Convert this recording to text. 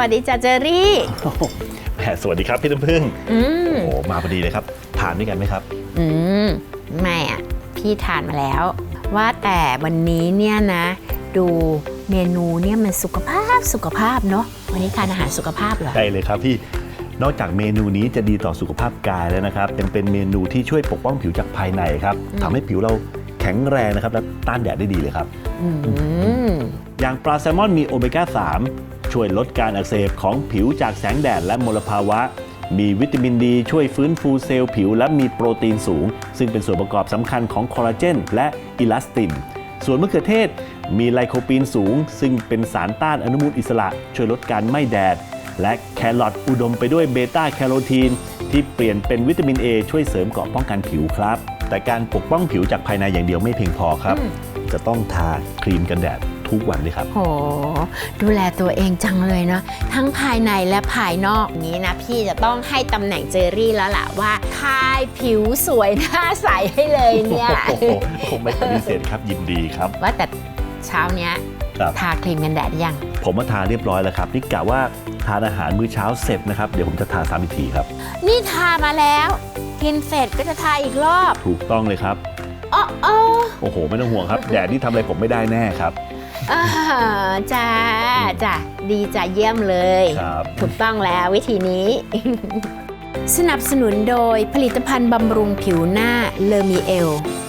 วัสดีจ้าเจอรี่โอ้โหแหมสวัสดีครับพี่น้ำพึ่งอืม โอ้โหมาพอดีเลยครับทานด้วยกันไหมครับ อืม ไม่อะ พี่ทานมาแล้ว ว่าแต่วันนี้เนี่ยนะ ดูเมนูเนี่ยมันสุขภาพสุขภาพเนาะวันนี้ทานอาหารสุขภาพเหรอ ได้เลยครับพี่ นอกจากเมนูนี้จะดีต่อสุขภาพกายแล้วนะครับยังเป็นเมนูที่ช่วยปกป้องผิวจากภายในครับอืม ทำให้ผิวเราแข็งแรงนะครับและต้านแดดได้ดีเลยครับ อืม อย่างปลาแซลมอนมีโอเมก้า 3 ช่วยลดการอักเสบของผิวจากแสงแดดและมลภาวะ มีวิตามินดีช่วยฟื้นฟูเซลล์ผิว และมีโปรตีนสูง ซึ่งเป็นส่วนประกอบสำคัญของคอลลาเจนและอิลาสติน ส่วนมะเขือเทศมีไลโคปีนสูง ซึ่งเป็นสารต้านอนุมูลอิสระ ช่วยลดการไหม้แดด และแครอทอุดมไปด้วยเบต้าแคโรทีนที่เปลี่ยนเป็นวิตามิน A ช่วยเสริมเกราะป้องกันผิวครับ แต่การปกป้องผิวจากภายในอย่างเดียวไม่เพียงพอครับ จะต้องทาครีมกันแดด ทุกวันด้วยครับ โห ดูแลตัวเองจังเลยเนาะทั้งภายในและภายนอกนี้นะ พี่จะต้องให้ตำแหน่งเจอรี่แล้วล่ะว่าทายผิวสวยหน้าใสให้เลยเนี่ย โอ้โหผมไม่ปฏิเสธครับยินดีครับ ว่าแต่เช้าเนี้ยครับ ทาครีมกันแดดยัง ผมมาทานเรียบร้อยแล้วครับนี่กะว่าทานอาหารมื้อเช้าเสร็จนะครับเดี๋ยวผมจะทาซ้ำอีกทีครับ นี่ทามาแล้ว กินเสร็จก็จะทาอีกรอบถูกต้องเลยครับอ๋ออ๋อโอ้โหไม่ต้องห่วงครับ แดดนี่ทำอะไรผมไม่ได้แน่ครับ อ่าจ้าจ้ะดีจ้ะเยี่ยมเลย ครับ ถูกต้องแล้ววิธีนี้ สนับสนุนโดยผลิตภัณฑ์บำรุงผิวหน้าเลอมีเอล